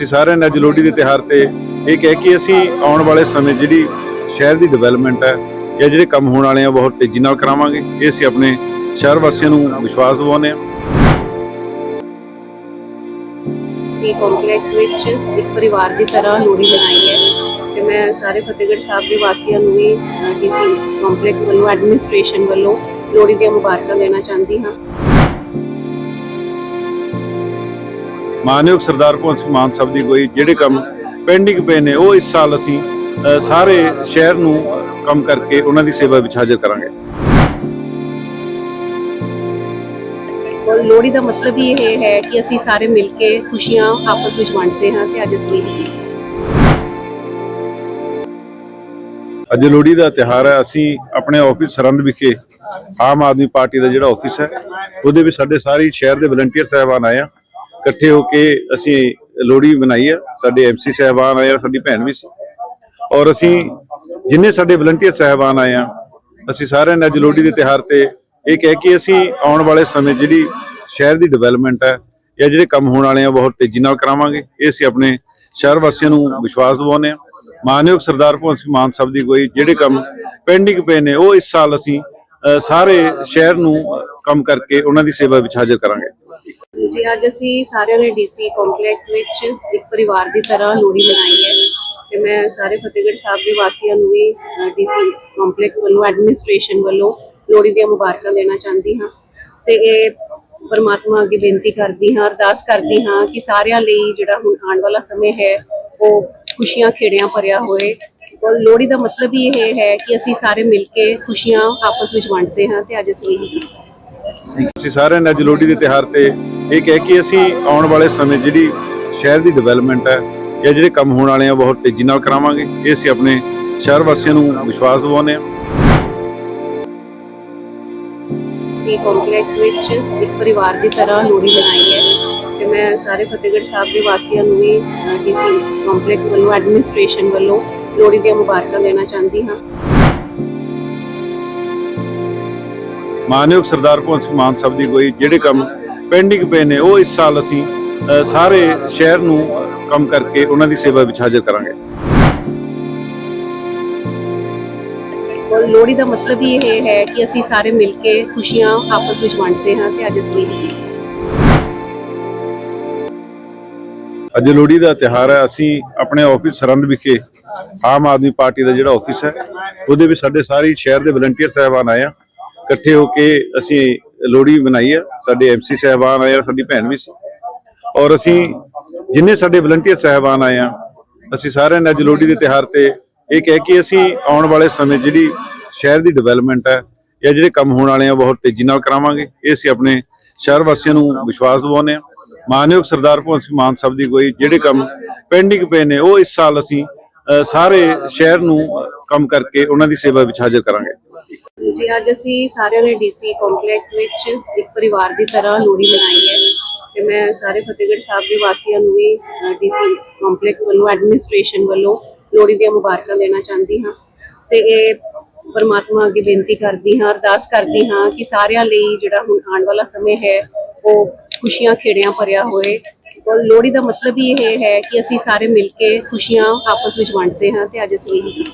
ਅਸੀਂ ਸਾਰਿਆਂ ਨੇ ਅੱਜ ਲੋਹੜੀ ਦੇ ਤਿਉਹਾਰ ਤੇ ਇਹ ਕਹਿ ਕੇ ਅਸੀਂ ਆਉਣ ਵਾਲੇ ਸਮੇਂ ਜਿਹੜੀ ਸ਼ਹਿਰ ਦੀ ਡਿਵੈਲਪਮੈਂਟ ਹੈ ਜਾਂ ਜਿਹੜੇ ਕੰਮ ਹੋਣ ਵਾਲੇ ਆ ਬਹੁਤ ਤੇਜ਼ੀ ਨਾਲ ਕਰਾਵਾਂਗੇ। ਇਹ ਅਸੀਂ ਆਪਣੇ ਸ਼ਹਿਰ ਵਾਸੀਆਂ ਨੂੰ ਵਿਸ਼ਵਾਸ ਦਿਵਾਉਂਦੇ ਹਾਂ। ਸੀ ਕੰਪਲੈਕਸ ਵਿੱਚ ਇੱਕ ਪਰਿਵਾਰ ਦੀ ਤਰ੍ਹਾਂ ਲੋਹੜੀ ਮਨਾਈ ਹੈ ਤੇ ਮੈਂ ਸਾਰੇ ਫਤਿਹਗੜ੍ਹ ਸਾਹਿਬ ਦੇ ਵਾਸੀਆਂ ਨੂੰ ਵੀ ਡੀਸੀ ਕੰਪਲੈਕਸ ਵੱਲੋਂ ਐਡਮਿਨਿਸਟ੍ਰੇਸ਼ਨ ਵੱਲੋਂ ਲੋਹੜੀ ਦੀਆਂ ਮੁਬਾਰਕਾਂ ਦੇਣਾ ਚਾਹੁੰਦੀ ਹਾਂ। ਮਾਨਯੋਗ ਸਰਦਾਰ ਭਗਵੰਤ ਸਿੰਘ ਮਾਨ ਸਾਹਿਬ ਦੀ ਕੋਈ ਜਿਹੜੇ ਕੰਮ ਪੈਂਡਿੰਗ ਪਏ ਨੇ ਉਹ ਇਸ ਸਾਲ ਅਸੀਂ ਸਾਰੇ ਸ਼ਹਿਰ ਨੂੰ ਕੰਮ ਕਰਕੇ ਉਹਨਾਂ ਦੀ ਸੇਵਾ ਵਿੱਚ ਹਾਜ਼ਰ ਕਰਾਂਗੇ। ਲੋਹੜੀ ਦਾ ਮਤਲਬ ਹੀ ਇਹ ਹੈ ਕਿ ਅਸੀਂ ਸਾਰੇ ਮਿਲ ਕੇ ਖੁਸ਼ੀਆਂ ਆਪਸ ਵਿੱਚ ਵੰਡਦੇ ਹਾਂ ਤੇ ਅੱਜ ਅਸੀਂ ਅੱਜ ਲੋਹੜੀ ਦਾ ਤਿਉਹਾਰ ਹੈ ਅਸੀਂ ਆਪਣੇ ਆਫਿਸ ਸਰੰਦ ਵਿਖੇ ਆਮ ਆਦਮੀ ਪਾਰਟੀ ਦਾ ਜਿਹੜਾ ਆਫਿਸ ਹੈ ਉਹਦੇ ਵਿੱਚ ਸਾਡੇ ਸਾਰੇ ਸ਼ਹਿਰ ਦੇ ਵਲੰਟੀਅਰ ਸਾਹਿਬਾਨ ਆਏ ਆ ਇਕੱਠੇ ਹੋ ਕੇ ਅਸੀਂ ਲੋਹੜੀ ਮਨਾਈ ਆ। ਸਾਡੇ ਐਮਸੀ ਸਾਹਿਬਾਨ ਆਏ ਆ, ਸਾਡੀ ਭੈਣ ਵੀ ਸੀ। ਔਰ ਅਸੀਂ ਜਿੰਨੇ ਸਾਡੇ ਵਲੰਟੀਅਰ ਸਾਹਿਬਾਨ ਆਏ ਆ, ਅਸੀਂ ਸਾਰਿਆਂ ਨੇ ਅੱਜ ਲੋਹੜੀ ਦੇ ਤਿਉਹਾਰ ਤੇ ਇਹ ਕਹਿ ਕੇ ਅਸੀਂ ਆਉਣ ਵਾਲੇ ਸਮੇਂ ਜਿਹੜੀ ਸ਼ਹਿਰ ਦੀ ਡਿਵੈਲਪਮੈਂਟ ਹੈ, ਜਾਂ ਜਿਹੜੇ ਕੰਮ ਹੋਣ ਵਾਲੇ ਆ ਬਹੁਤ ਤੇਜ਼ੀ ਨਾਲ ਕਰਾਵਾਂਗੇ। ਇਹ ਅਸੀਂ ਆਪਣੇ ਸ਼ਹਿਰ ਵਾਸੀਆਂ ਨੂੰ ਵਿਸ਼ਵਾਸ ਦਿਵਾਉਂਦੇ ਹਾਂ ਮਾਨਯੋਗ ਸਰਦਾਰ ਭਗਵੰਤ ਸਿੰਘ ਮਾਨ ਸਾਹਿਬ ਦੀ ਕੋਈ ਜਿਹੜੇ ਕੰਮ ਪੈਂਡਿੰਗ ਪਏ ਨੇ, ਉਹ ਇਸ ਸਾਲ ਅਸੀਂ ਸਾਰੇ ਸ਼ਹਿਰ ਨੂੰ ਕੰਮ ਕਰਕੇ ਉਹਨਾਂ ਦੀ ਸੇਵਾ ਵਿੱਚ ਹਾਜ਼ਰ ਕਰਾਂਗੇ। ਜੀ, ਅੱਜ ਅਸੀਂ ਸਾਰਿਆਂ ਨੇ ਡੀਸੀ ਕੰਪਲੈਕਸ ਵਿੱਚ ਇੱਕ ਪਰਿਵਾਰ ਦੀ ਤਰ੍ਹਾਂ ਲੋਹੜੀ ਮਨਾਈ ਹੈ ਤੇ ਮੈਂ ਸਾਰੇ ਫਤਿਹਗੜ੍ਹ ਸਾਹਿਬ ਦੇ ਵਾਸੀਆਂ ਨੂੰ ਵੀ ਡੀਸੀ ਕੰਪਲੈਕਸ ਵੱਲੋਂ ਐਡਮਿਨਿਸਟ੍ਰੇਸ਼ਨ ਵੱਲੋਂ ਲੋਹੜੀ ਦੀਆਂ ਮੁਬਾਰਕਾਂ ਦੇਣਾ ਚਾਹੁੰਦੀ ਹਾਂ ਤੇ ਇਹ ਪਰਮਾਤਮਾ ਅੱਗੇ ਬੇਨਤੀ ਕਰਦੀ ਹਾਂ, ਅਰਦਾਸ ਕਰਦੀ ਹਾਂ ਕਿ ਸਾਰਿਆਂ ਲਈ ਜਿਹੜਾ ਹੁਣ ਆਉਣ ਵਾਲਾ ਸਮੇਂ ਹੈ, ਉਹ ਖੁਸ਼ੀਆਂ ਖੇੜਿਆਂ ਭਰਿਆ ਹੋਏ। ਔਰ ਲੋਹੜੀ ਦਾ ਮਤਲਬ ਹੀ ਇਹ ਹੈ ਕਿ ਅਸੀਂ ਸਾਰੇ ਮਿਲ ਕੇ ਖੁਸ਼ੀਆਂ ਆਪਸ ਵਿੱਚ ਵੰਡਦੇ ਹਾਂ ਤੇ ਅੱਜ ਅਸੀਂ ਇਹੀ ਅਸੀਂ ਸਾਰਿਆਂ ਨੇ ਅੱਜ ਲੋਹੜੀ ਦੇ ਤਿਉਹਾਰ ਤੇ ਇਹ ਕਹਿ ਕੇ ਅਸੀਂ ਆਉਣ ਵਾਲੇ ਸਮੇਂ ਜਿਹੜੀ ਸ਼ਹਿਰ ਦੀ ਡਿਵੈਲਪਮੈਂਟ ਹੈ ਜਾਂ ਜਿਹੜੇ ਕੰਮ ਹੋਣ ਵਾਲੇ ਆ ਬਹੁਤ ਤੇਜ਼ੀ ਨਾਲ ਕਰਾਵਾਂਗੇ। ਇਹ ਅਸੀਂ ਆਪਣੇ ਸ਼ਹਿਰ ਵਾਸੀਆਂ ਨੂੰ ਵਿਸ਼ਵਾਸ ਦਿਵਾਉਂਦੇ ਹਾਂ। ਸੀ ਕੰਪਲੈਕਸ ਵਿੱਚ ਇੱਕ ਪਰਿਵਾਰ ਦੀ ਤਰ੍ਹਾਂ ਲੋਹੜੀ ਮਨਾਈ ਹੈ ਤੇ ਮੈਂ ਸਾਰੇ ਫਤਿਹਗੜ੍ਹ ਸਾਹਿਬ ਦੇ ਵਾਸੀਆਂ ਨੂੰ ਵੀ ਡੀਸੀ ਕੰਪਲੈਕਸ ਵੱਲੋਂ ਐਡਮਿਨਿਸਟ੍ਰੇਸ਼ਨ ਵੱਲੋਂ ਲੋਹੜੀ ਦੀਆਂ ਮੁਬਾਰਕਾਂ ਦੇਣਾ ਚਾਹੁੰਦੀ ਹਾਂ। ਮਾਨਯੋਗ ਸਰਦਾਰ ਭਗਵੰਤ ਸਿੰਘ ਮਾਨ ਸਾਹਿਬ ਦੀ ਕੋਈ ਜਿਹੜੇ ਕੰਮ ਪੈਂਡਿੰਗ ਪਏ ਨੇ ਉਹ ਇਸ ਸਾਲ ਅਸੀਂ ਸਾਰੇ ਸ਼ਹਿਰ ਨੂੰ ਕੰਮ ਕਰਕੇ ਉਹਨਾਂ ਦੀ ਸੇਵਾ ਵਿੱਚ ਹਾਜ਼ਰ ਕਰਾਂਗੇ। ਲੋਹੜੀ ਦਾ ਮਤਲਬ ਹੀ ਇਹ ਹੈ ਕਿ ਅਸੀਂ ਸਾਰੇ ਮਿਲ ਕੇ ਖੁਸ਼ੀਆਂ ਆਪਸ ਵਿੱਚ ਵੰਡਦੇ ਹਾਂ ਤੇ ਅੱਜ ਅਸੀਂ ਅੱਜ ਲੋਹੜੀ ਦਾ ਤਿਉਹਾਰ ਹੈ ਅਸੀਂ ਆਪਣੇ ਆਫਿਸ ਸਰੰਦ ਵਿਖੇ ਆਮ ਆਦਮੀ ਪਾਰਟੀ ਦਾ ਜਿਹੜਾ ਆਫਿਸ ਹੈ ਉਹਦੇ ਵਿੱਚ ਸਾਡੇ ਸਾਰੇ ਸ਼ਹਿਰ ਦੇ ਵਲੰਟੀਅਰ ਸਾਹਿਬਾਨ ਆਏ ਆ ਇਕੱਠੇ ਹੋ ਕੇ ਅਸੀਂ ਲੋਹੜੀ ਮਨਾਈ ਹੈ। ਸਾਡੇ ਐਮਸੀ ਸਾਹਿਬਾਨ ਆਏ ਆ, ਸਾਡੀ ਭੈਣ ਵੀ ਸੀ। ਔਰ ਅਸੀਂ ਜਿੰਨੇ ਸਾਡੇ ਵਲੰਟੀਅਰ ਸਾਹਿਬਾਨ ਆਏ ਆ, ਅਸੀਂ ਸਾਰਿਆਂ ਨੇ ਅੱਜ ਲੋਹੜੀ ਦੇ ਤਿਉਹਾਰ ਤੇ ਇਹ ਕਹਿ ਕੇ ਅਸੀਂ ਆਉਣ ਵਾਲੇ ਸਮੇਂ ਜਿਹੜੀ ਸ਼ਹਿਰ ਦੀ ਡਿਵੈਲਪਮੈਂਟ ਹੈ, ਜਾਂ ਜਿਹੜੇ ਕੰਮ ਹੋਣ ਵਾਲੇ ਆ ਬਹੁਤ ਤੇਜ਼ੀ ਨਾਲ ਕਰਾਵਾਂਗੇ। ਇਹ ਅਸੀਂ ਆਪਣੇ ਸ਼ਹਿਰ ਵਾਸੀਆਂ ਨੂੰ ਵਿਸ਼ਵਾਸ ਦਿਵਾਉਂਦੇ ਹਾਂ। ਮਾਨਯੋਗ ਸਰਦਾਰ ਭਗਵੰਤ ਸਿੰਘ ਮਾਨ ਸਾਹਿਬ ਦੀ ਕੋਈ ਜਿਹੜੇ ਕੰਮ ਪੈਂਡਿੰਗ ਪਏ ਨੇ, ਉਹ ਇਸ ਸਾਲ ਅਸੀਂ ਸਾਰੇ ਸ਼ਹਿਰ ਨੂੰ ਕੰਮ ਕਰਕੇ ਉਹਨਾਂ ਦੀ ਸੇਵਾ ਵਿੱਚ ਹਾਜ਼ਰ ਕਰਾਂਗੇ। ਜੀ, ਅੱਜ ਅਸੀਂ ਸਾਰਿਆਂ ਨੇ ਡੀਸੀ ਕੰਪਲੈਕਸ ਵਿੱਚ ਇੱਕ ਪਰਿਵਾਰ ਦੀ ਤਰ੍ਹਾਂ ਲੋਹੜੀ ਮਨਾਈ ਹੈ ਤੇ ਮੈਂ ਸਾਰੇ ਫਤਿਹਗੜ੍ਹ ਸਾਹਿਬ ਦੇ ਵਾਸੀਆਂ ਨੂੰ ਵੀ ਡੀਸੀ ਕੰਪਲੈਕਸ ਵੱਲੋਂ, ਐਡਮਿਨਿਸਟ੍ਰੇਸ਼ਨ ਵੱਲੋਂ ਲੋਹੜੀ ਦੀਆਂ ਮੁਬਾਰਕਾਂ ਦੇਣਾ ਚਾਹੁੰਦੀ ਹਾਂ ਤੇ ਇਹ ਪਰਮਾਤਮਾ ਅੱਗੇ ਬੇਨਤੀ ਕਰਦੀ ਹਾਂ, ਅਰਦਾਸ ਕਰਦੀ ਹਾਂ ਕਿ ਸਾਰਿਆਂ ਲਈ ਜਿਹੜਾ ਹੁਣ ਆਉਣ ਵਾਲਾ ਸਮੇਂ ਹੈ, ਉਹ ਖੁਸ਼ੀਆਂ ਖੇੜਿਆਂ ਭਰਿਆ ਹੋਏ। ਔਰ ਲੋਹੜੀ ਦਾ ਮਤਲਬ ਹੀ ਇਹ ਹੈ ਕਿ ਅਸੀਂ ਸਾਰੇ ਮਿਲ ਕੇ ਖੁਸ਼ੀਆਂ ਆਪਸ ਵਿੱਚ ਵੰਡਦੇ ਹਾਂ ਤੇ ਅੱਜ ਅਸੀਂ ਇਹੀ